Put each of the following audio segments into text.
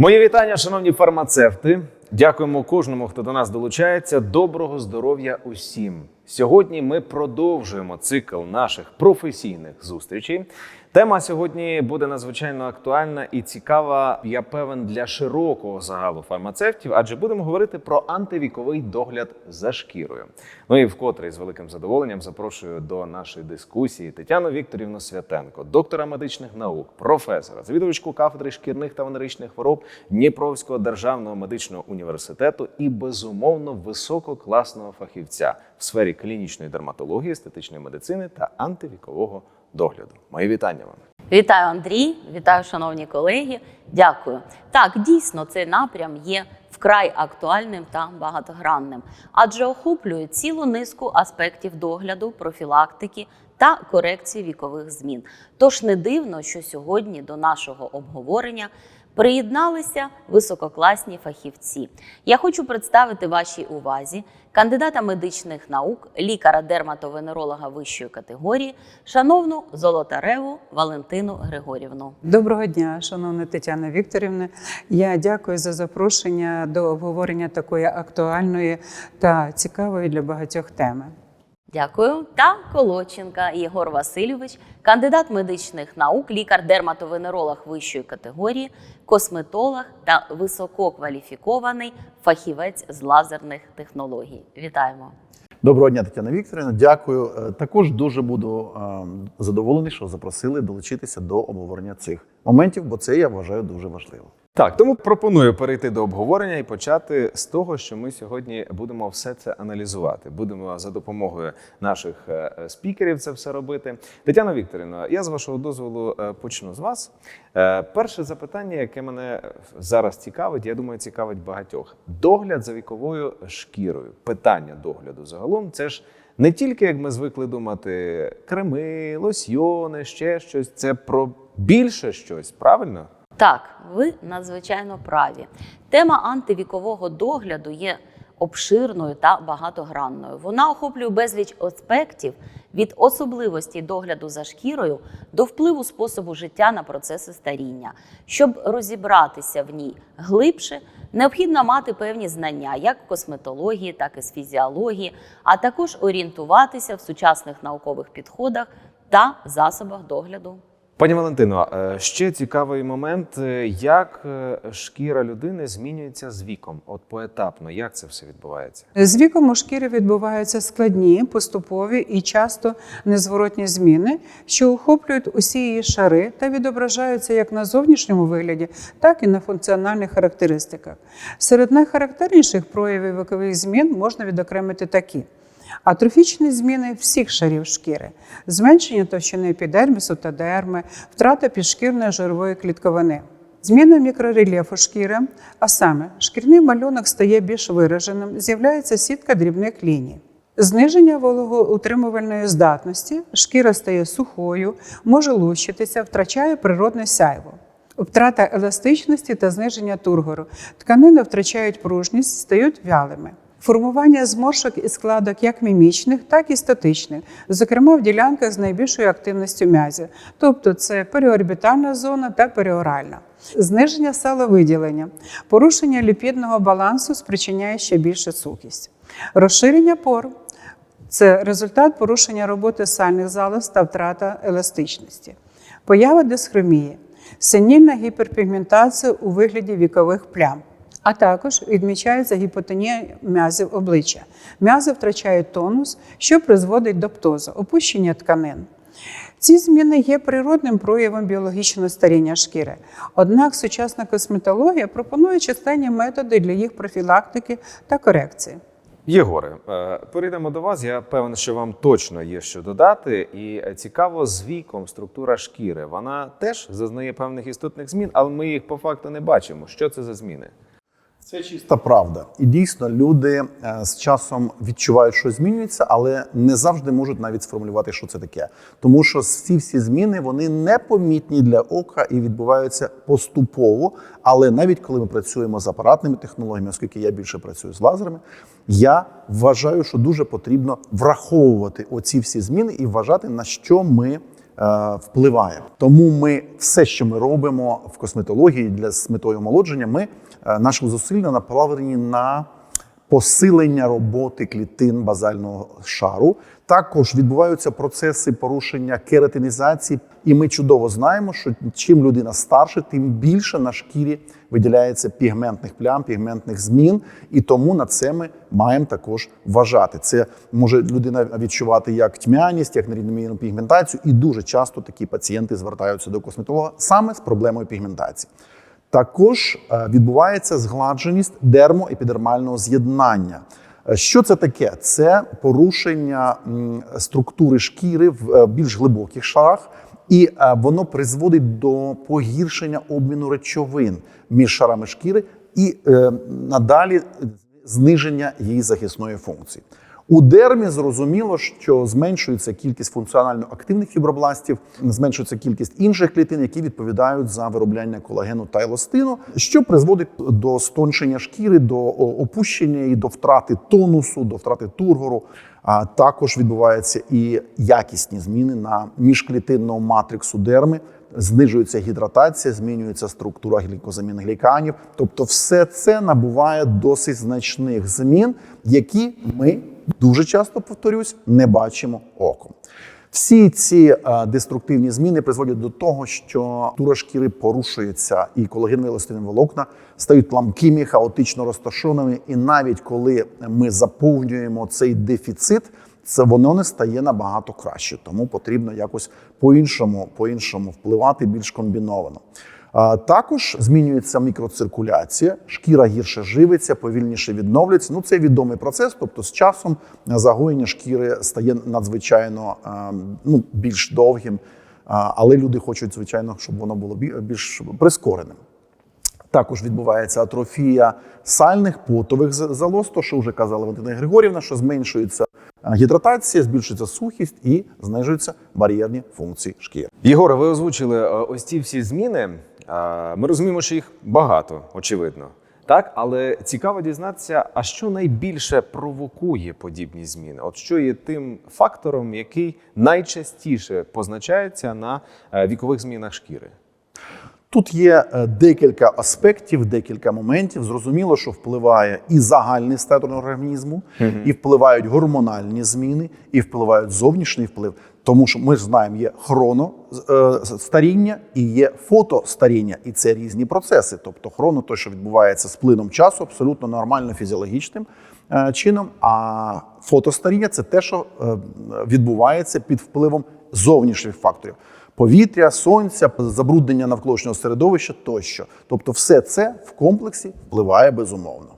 Мої вітання, шановні фармацевти. Дякуємо кожному, хто до нас долучається. Доброго здоров'я усім. Сьогодні ми продовжуємо цикл наших професійних зустрічей. Тема сьогодні буде надзвичайно актуальна і цікава, я певен, для широкого загалу фармацевтів, адже будемо говорити про антивіковий догляд за шкірою. Ну і вкотре з великим задоволенням запрошую до нашої дискусії Тетяну Вікторівну Святенко, доктора медичних наук, професора, завідувачку кафедри шкірних та венеричних хвороб Дніпровського державного медичного університету і безумовно висококласного фахівця в сфері клінічної дерматології, естетичної медицини та антивікового. Мої вітання вам. Вітаю, Андрій, вітаю, шановні колеги. Дякую. Так, дійсно, цей напрям є вкрай актуальним та багатогранним, адже охоплює цілу низку аспектів догляду, профілактики та корекції вікових змін. Тож не дивно, що сьогодні до нашого обговорення приєдналися висококласні фахівці. Я хочу представити вашій увазі кандидата медичних наук, лікаря-дерматовенеролога вищої категорії, шановну Золотареву Валентину Григорівну. Доброго дня, шановна Тетяна Вікторівна. Я дякую за запрошення до обговорення такої актуальної та цікавої для багатьох теми. Дякую. Та Колоченка Єгор Васильович, кандидат медичних наук, лікар-дерматовенеролог вищої категорії, косметолог та висококваліфікований фахівець з лазерних технологій. Вітаємо! Доброго дня, Тетяна Вікторівна. Дякую. Е, Також дуже буду е, задоволений, що запросили долучитися до обговорення цих моментів, бо це я вважаю дуже важливо. Так, тому пропоную перейти до обговорення і почати з того, що ми сьогодні будемо все це аналізувати. Будемо за допомогою наших е, спікерів це все робити. Тетяна Вікторівна, я з вашого дозволу е, почну з вас. Е, Перше запитання, яке мене зараз цікавить, я думаю, цікавить багатьох. Догляд за віковою шкірою. Питання догляду загалом це ж. Не тільки як ми звикли думати, креми, лосьйони, ще щось. Це про більше щось, правильно? Так, ви надзвичайно праві. Тема антивікового догляду є обширною та багатогранною. Вона охоплює безліч аспектів від особливостей догляду за шкірою до впливу способу життя на процеси старіння. Щоб розібратися в ній глибше, необхідно мати певні знання як косметології, так і з фізіології, а також орієнтуватися в сучасних наукових підходах та засобах догляду. Пані Валентино, е, ще цікавий момент, е, як е, шкіра людини змінюється з віком, от поетапно, як це все відбувається? З віком у шкірі відбуваються складні, поступові і часто незворотні зміни, що охоплюють усі її шари та відображаються як на зовнішньому вигляді, так і на функціональних характеристиках. Серед найхарактерніших проявів вікових змін можна відокремити такі. Атрофічні зміни всіх шарів шкіри, зменшення товщини епідермісу та дерми, втрата підшкірної жирової клітковини. Зміна мікрорельєфу шкіри, а саме шкірний малюнок стає більш вираженим, з'являється сітка дрібних ліній. Зниження вологоутримувальної здатності, шкіра стає сухою, може лущитися, втрачає природне сяйво. Втрата еластичності та зниження тургору. Тканини втрачають пружність, стають вялими. Формування зморшок і складок як мімічних, так і статичних, зокрема в ділянках з найбільшою активністю м'язів, тобто це періорбітальна зона та періоральна. Зниження саловиділення, порушення ліпідного балансу спричиняє ще більше сухість, розширення пор. Це результат порушення роботи сальних залоз та втрата еластичності, поява дисхромії, синільна гіперпігментація у вигляді вікових плям. А також відмічається гіпотонія м'язів обличчя. М'язи втрачають тонус, що призводить до птозу, опущення тканин. Ці зміни є природним проявом біологічного старіння шкіри. Однак сучасна косметологія пропонує численні методи для їх профілактики та корекції. Єгоре, е, перейдемо до вас. Я певен, що вам точно є що додати. І е, цікаво, з віком структура шкіри. Вона теж зазнає певних істотних змін, але ми їх по факту не бачимо. Що це за зміни? Це чиста правда. І дійсно люди е, з часом відчувають, що змінюється, але не завжди можуть навіть сформулювати, що це таке. Тому що ці всі зміни вони непомітні для ока і відбуваються поступово. Але навіть коли ми працюємо з апаратними технологіями, оскільки я більше працюю з лазерами, я вважаю, що дуже потрібно враховувати оці всі зміни і вважати, на що ми впливає. Тому ми все, що ми робимо в косметології для з метою омолодження, ми е, наші зусилля направлені на посилення роботи клітин базального шару. Також відбуваються процеси порушення кератинізації, і ми чудово знаємо, що чим людина старше, тим більше на шкірі виділяється пігментних плям, пігментних змін, і тому на це ми маємо також вважати. Це може людина відчувати як тьмяність, як нерівномірну пігментацію, і дуже часто такі пацієнти звертаються до косметолога саме з проблемою пігментації. Також е, відбувається згладженість дермоепідермального з'єднання. Е, Що це таке? Це порушення структури шкіри в е, більш глибоких шарах, і воно призводить до погіршення обміну речовин між шарами шкіри і надалі зниження її захисної функції. У дермі зрозуміло, що зменшується кількість функціонально активних фібробластів, зменшується кількість інших клітин, які відповідають за виробляння колагену та еластину, що призводить до стончення шкіри, до опущення і до втрати тонусу, до втрати тургору. А також відбуваються і якісні зміни на міжклітинному матриксу дерми. Знижується гідратація, змінюється структура глікозамінних гліканів. Тобто, все це набуває досить значних змін, які ми дуже часто повторюсь, не бачимо оком. Всі ці е, деструктивні зміни призводять до того, що тура шкіри порушується, і колагенові еластинові волокна стають ламкими, хаотично розташованими. І навіть коли ми заповнюємо цей дефіцит, це воно не стає набагато краще. Тому потрібно якось по-іншому, по-іншому впливати більш комбіновано. Також змінюється мікроциркуляція, шкіра гірше живиться, повільніше відновлюється. Ну це відомий процес. Тобто, з часом загоєння шкіри стає надзвичайно ну, більш довгим, але люди хочуть, звичайно, щоб воно було більш прискореним. Також відбувається атрофія сальних потових залоз, то що вже казала Валентина Григорівна, що зменшується гідратація, збільшується сухість і знижуються бар'єрні функції шкіри. Єгоре, ви озвучили е, ось ці всі зміни. Ми розуміємо, що їх багато, очевидно. Так, але цікаво дізнатися, а що найбільше провокує подібні зміни? От що є тим фактором, який найчастіше позначається на е, вікових змінах шкіри? Тут є е, декілька аспектів, декілька моментів. Зрозуміло, що впливає і загальний статус організму, і впливають гормональні зміни, і впливають зовнішній вплив. Тому що ми ж знаємо, є хроно е, старіння і є фотостаріння, і це різні процеси. Тобто, хроно, то, що відбувається з плином часу, абсолютно нормально фізіологічним е, чином. А фотостаріння це те, що е, відбувається під впливом зовнішніх факторів повітря, сонця, забруднення навколишнього середовища тощо. Тобто, все це в комплексі впливає безумовно.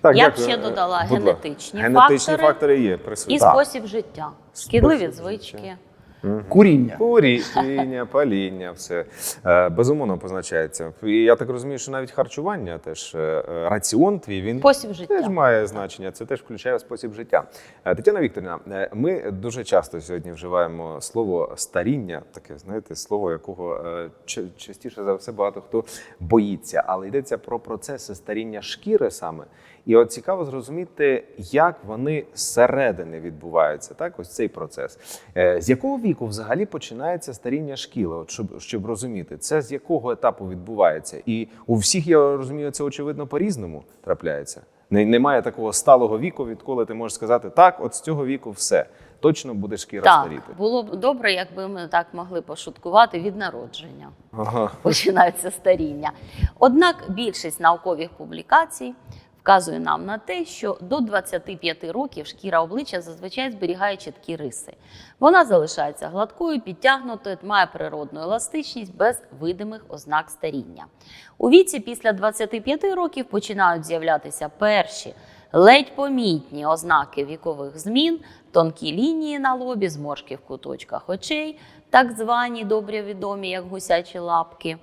Так, Я б ще додала Будь генетичні генетичні фактори фактори є присутні. І Так. спосіб життя, шкідливі звички. Куріння. Куріння, паління, все Е, безумовно позначається. І я так розумію, що навіть харчування теж е, раціон твій він Спосіб теж має значення. Це теж включає спосіб життя. Е, Тетяна Вікторівна, ми дуже часто сьогодні вживаємо слово старіння, таке знаєте, слово якого частіше за все багато хто боїться, але йдеться про процеси старіння шкіри саме. І от цікаво зрозуміти, як вони зсередини відбуваються, так? Ось цей процес. З якого віку взагалі починається старіння шкіри? От щоб, щоб розуміти, це з якого етапу відбувається? І у всіх, я розумію, це очевидно по-різному трапляється. Немає такого сталого віку, відколи ти можеш сказати, так, от з цього віку все. Точно буде шкіра Так, старіти. було б добре, якби ми так могли пошуткувати від народження. Ага. починається старіння. Однак більшість наукових публікацій вказує нам на те, що до 25 років шкіра обличчя зазвичай зберігає чіткі риси. Вона залишається гладкою, підтягнутою, має природну еластичність без видимих ознак старіння. У віці після 25 років починають з'являтися перші ледь помітні ознаки вікових змін, тонкі лінії на лобі, зморшки в куточках очей, так звані добре відомі як гусячі лапки.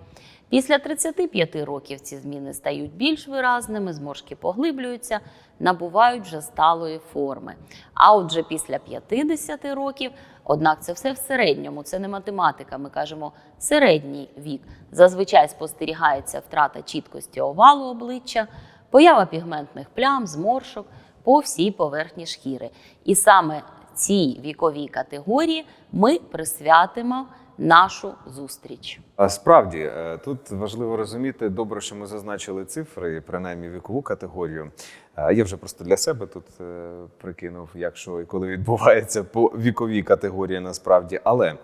Після 35 років ці зміни стають більш виразними, зморшки поглиблюються, набувають вже сталої форми. А отже, після 50 років, однак це все в середньому, це не математика, ми кажемо середній вік. Зазвичай спостерігається втрата чіткості овалу обличчя, поява пігментних плям, зморшок по всій поверхні шкіри. І саме цій віковій категорії ми присвятимо нашу зустріч. Справді е, тут важливо розуміти, добре, що ми зазначили цифри, принаймні вікову категорію. Е, Я вже просто для себе тут е, прикинув, якщо і коли відбувається по віковій категорії насправді. Але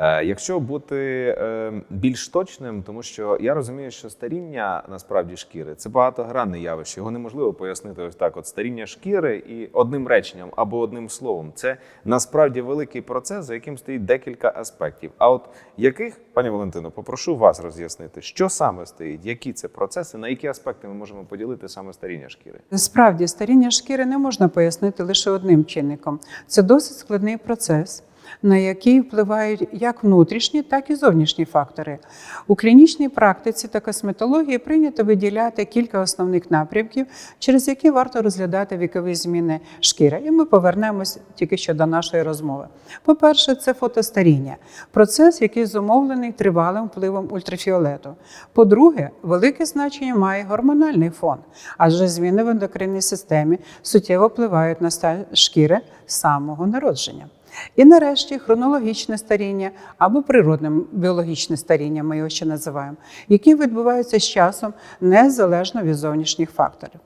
якщо бути е, більш точним, тому що я розумію, що старіння насправді шкіри це багатогранне явище. Його неможливо пояснити ось так: от старіння шкіри і одним реченням або одним словом. Це насправді великий процес, за яким стоїть декілька аспектів. А от яких, пані Валентино, попрошу вас роз'яснити, що саме стоїть, які це процеси, на які аспекти ми можемо поділити саме старіння шкіри? Справді, старіння шкіри не можна пояснити лише одним чинником. Це досить складний процес. На який впливають як внутрішні, так і зовнішні фактори. У клінічній практиці та косметології прийнято виділяти кілька основних напрямків, через які варто розглядати вікові зміни шкіри. І ми повернемось тільки що до нашої розмови. По-перше, це фотостаріння, процес, який зумовлений тривалим впливом ультрафіолету. По-друге, велике значення має гормональний фон, адже зміни в ендокринній системі суттєво впливають на стан шкіри самого народження. І нарешті хронологічне старіння або природне біологічне старіння, ми його ще називаємо, які відбуваються з часом незалежно від зовнішніх факторів.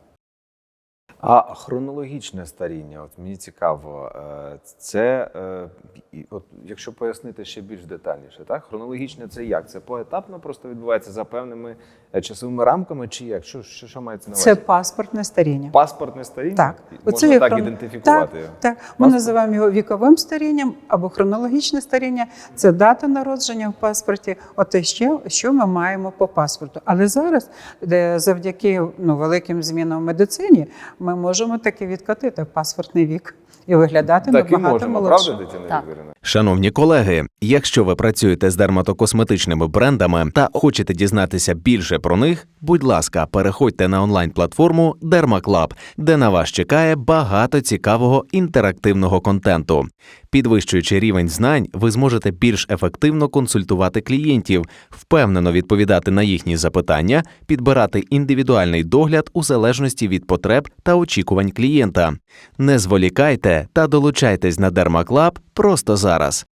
А хронологічне старіння, от мені цікаво, е, це е, от якщо пояснити ще більш детальніше, так хронологічне це як? Це поетапно просто відбувається за певними часовими рамками, чи як? Що, що, що мається на увазі? Це паспортне старіння. Паспортне старіння? Так, можна так хрон- ідентифікувати Так, його. так. Ми називаємо його віковим старінням або хронологічне старіння. Це дата народження в паспорті. От і ще, що ми маємо по паспорту. Але зараз, де завдяки ну, великим змінам в медицині, ми можемо таки відкотити паспортний вік і виглядати Так і набагато можемо, молодше. правда, Тетяна Так. Шановні колеги, якщо ви працюєте з дерматокосметичними брендами та хочете дізнатися більше про них, будь ласка, переходьте на онлайн-платформу DermaClub, де на вас чекає багато цікавого інтерактивного контенту. Підвищуючи рівень знань, ви зможете більш ефективно консультувати клієнтів, впевнено відповідати на їхні запитання, підбирати індивідуальний догляд у залежності від потреб та очікувань клієнта. Не зволікайте та долучайтесь на DermaClub просто зараз.